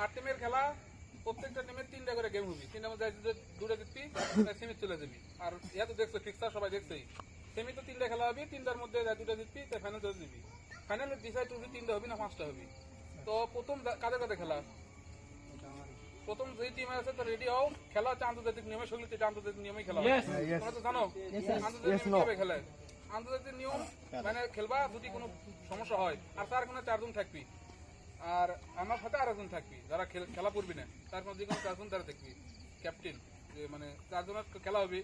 আট টিমের খেলা প্রত্যেকটা টিমের তিনটা করে গেম হবে। তিনটা মধ্যে দুটো জিতবি সেমি চলে যাবি। আর ইয়া তো দেখছ ফিক্সার সবাই দেখছেই। সেমি তো তিনটা খেলা হবে তিনটার মধ্যে দুটো জিতবি তাই ফাইনাল চলে যাবি। ফাইনাল ডিসাইড হবে তিনটা হবে না পাঁচটা হবে। তো প্রথম কাদের কাদের খেলা? প্রথম যে টিম আছে তো রেডি হও। খেলা হচ্ছে আন্তর্জাতিক নিয়মে সেগুলি আন্তর্জাতিক নিয়মেই খেলা তোমরা তো জানো আন্তর্জাতিক নিয়ম খেলে? আন্তর্জাতিক নিয়ম মানে খেলবা যদি কোনো সমস্যা হয় আর তার কোনো চারজন থাকবি। আর আমার সাথে আর একজন থাকবি যারা খেলা পড়বি না তার মধ্যে কোনো চারজন তারা থাকবি ক্যাপ্টেন যে মানে চারজনের খেলা হবে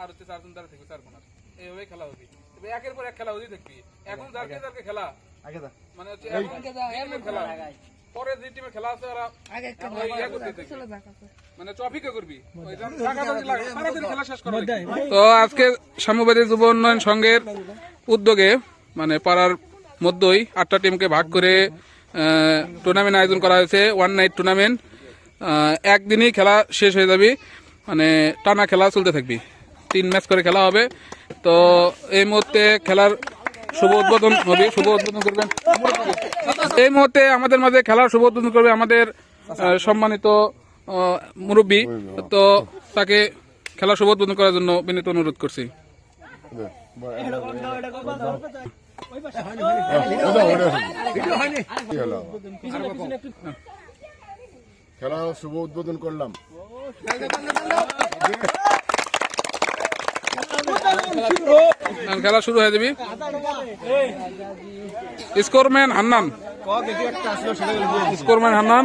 আর হচ্ছে চারজন তারা থাকবে চার কোনার এইভাবে খেলা হবে। এবার একের পর এক খেলা হতেই থাকবি। এখন যারকে যারকে খেলা। মানে হচ্ছে এখন খেলা। পরে যে টিমের খেলা আছে ওরা ইয়ে মানে ট্রফিকে করবি। খেলা শেষ করা তো আজকে সাম্যবাদী যুব উন্নয়ন সংঘের উদ্যোগে মানে পাড়ার মধ্যেই আটটা টিমকে ভাগ করে টুর্নামেন্ট আয়োজন করা হয়েছে ওয়ান নাইট টুর্নামেন্ট একদিনই খেলা শেষ হয়ে যাবে মানে টানা খেলা চলতে থাকবি। তিন ম্যাচ করে খেলা হবে। তো এই মুহূর্তে খেলার শুভ উদ্বোধন হবে শুভ উদ্বোধন করবেন। এই মুহূর্তে আমাদের মাঝে খেলার শুভ উদ্বোধন করবে আমাদের সম্মানিত মুরব্বী। তো তাকে খেলা শুভ উদ্বোধন করার জন্য বিনীত অনুরোধ করছি। খেলা শুভ উদ্বোধন করলাম খেলা শুরু হয়ে যাবি। স্কোরম্যান হান্নান। স্কোরম্যান হান্নান।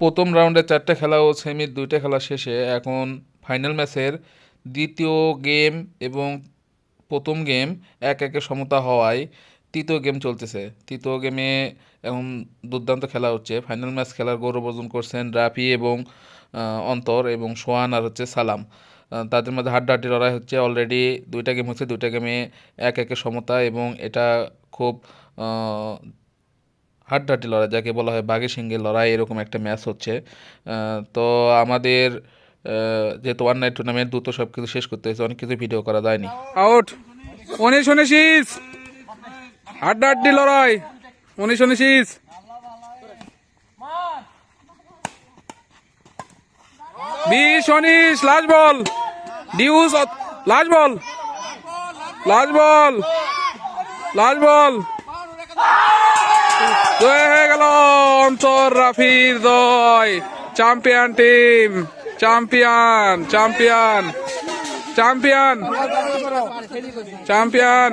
প্রথম রাউন্ডে চারটে খেলা ও সেমির দুইটা খেলা শেষে এখন ফাইনাল ম্যাচের দ্বিতীয় গেম এবং প্রথম গেম এক একে সমতা হওয়ায় তৃতীয় গেম চলতেছে। তৃতীয় গেমে এখন দুর্দান্ত খেলা হচ্ছে। ফাইনাল ম্যাচ খেলার গৌরব অর্জন করছেন রাফি এবং অন্তর এবং সোয়ান আর হচ্ছে সালাম। তাদের মধ্যে হাড্ডাহাড্ডি লড়াই হচ্ছে অলরেডি দুইটা গেম হচ্ছে, দুইটা গেমে এক একে সমতা এবং এটা খুব হাড্ডাহাড্ডি লড়াই, যাকে বলা হয় বাঘে সিংহের লড়াই এরকম একটা ম্যাচ হচ্ছে। তো আমাদের যেহেতু ওয়ান নাইট টুর্নামেন্ট দ্রুত সব কিছু শেষ করতে হয়েছে, অনেক কিছু ভিডিও করা যায়নি। আউট উনিশ উনিশিস হাড্ডাহাড্ডি লড়াই! উনিশ উনিশিস বিশ, উনিশ last ball deuce last ball last ball last ball জয় হয়ে গেল অন্তর রাফির দয় champion team champion champion champion champion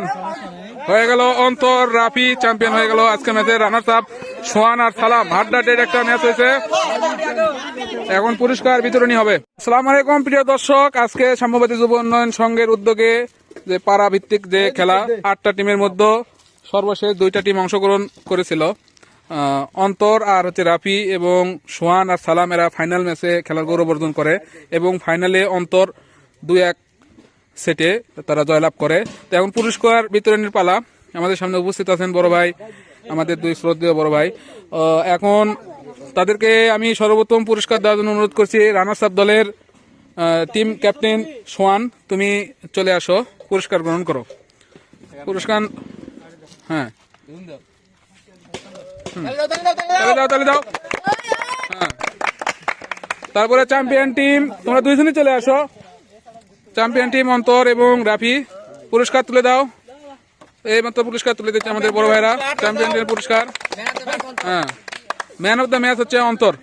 হয়ে গেল অন্তর রাফি চ্যাম্পিয়ন হয়ে গেল আজকে ম্যাচে রানার্স আপ সোহান আর সালাম। হাড্ডাটের একটা ম্যাচ হয়েছে। এখন পুরস্কার বিতরণী হবে। সালাম আলাইকুম, প্রিয় দর্শক। আজকে সাম্যবাদী যুব উন্নয়ন সংঘের উদ্যোগে যে পাড়া ভিত্তিক যে খেলা, আটটা টিমের মধ্যে সর্বশেষ দুইটা টিম অংশগ্রহণ করেছিল। অন্তর আর হচ্ছে রাফি এবং সোহান আর সালাম এরা ফাইনাল ম্যাচে খেলার গৌরব অর্জন করে এবং ফাইনালে অন্তর দুই এক সেটে তারা জয়লাভ করে। তো এখন পুরস্কার বিতরণের পালা। আমাদের সামনে উপস্থিত আছেন বড় ভাই, আমাদের দুই শ্রদ্ধেয় বড় ভাই। এখন তাদেরকে আমি সর্বোত্তম পুরস্কার দেওয়ার জন্য অনুরোধ করছি রানার্স আপ দলের টিম ক্যাপ্টেন সোয়ান তুমি চলে আসো, পুরস্কার গ্রহণ করো। পুরস্কার হ্যাঁ। দাও দাও তারপরে চ্যাম্পিয়ন টিম তোমরা দুইজনই চলে আসো। চ্যাম্পিয়ন টিম অন্তর এবং রাফি পুরস্কার তুলে দাও। এই মাত্র পুরস্কার তুলে দিচ্ছে আমাদের বড় ভাইরা চ্যাম্পিয়ন টিমের পুরস্কার। হ্যাঁ। ম্যান অফ দ্য ম্যাচ হচ্ছে অন্তর।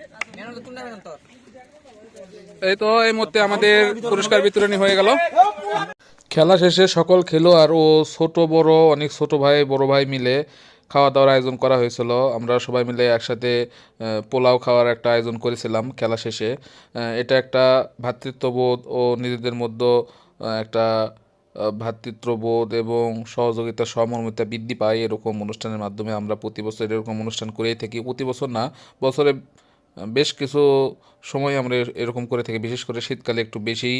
এই তো এই মুহূর্তে আমাদের পুরস্কার বিতরণী হয়ে গেল। খেলা শেষে সকল খেলোয়াড় ও ছোট বড় অনেক ছোট ভাই বড় ভাই মিলে খাওয়া দাওয়ার আয়োজন করা হয়েছিল। আমরা সবাই মিলে একসাথে পোলাও খাওয়ার একটা আয়োজন করেছিলাম খেলা শেষে। এটা একটা ভ্রাতৃত্ববোধ ও নিজেদের মধ্যে একটা ভ্রাতৃত্ববোধ এবং সহযোগিতা সমর্মিতা বৃদ্ধি পায় এরকম অনুষ্ঠানের মাধ্যমে। আমরা প্রতি বছর এরকম অনুষ্ঠান করেই থাকি। প্রতি বছর না, বছরে বেশ কিছু সময় আমরা এরকম করে থাকি। বিশেষ করে শীতকালে একটু বেশি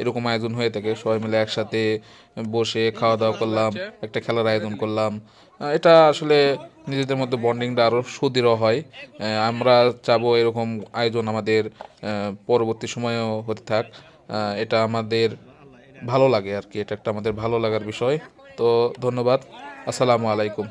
এরকম আয়োজন হয়ে থাকে। সবাই মিলে একসাথে বসে খাওয়া দাওয়া করলাম, একটা খেলার আয়োজন করলাম। এটা আসলে নিজেদের মধ্যে বন্ডিংটা আরও সুদৃঢ় হয়। আমরা চাবো এরকম আয়োজন আমাদের পরবর্তী সময়েও হতে থাক। এটা আমাদের ভালো লাগে আর কি। এটা একটা আমাদের ভালো লাগার বিষয়। তো ধন্যবাদ। আসসালামু আলাইকুম।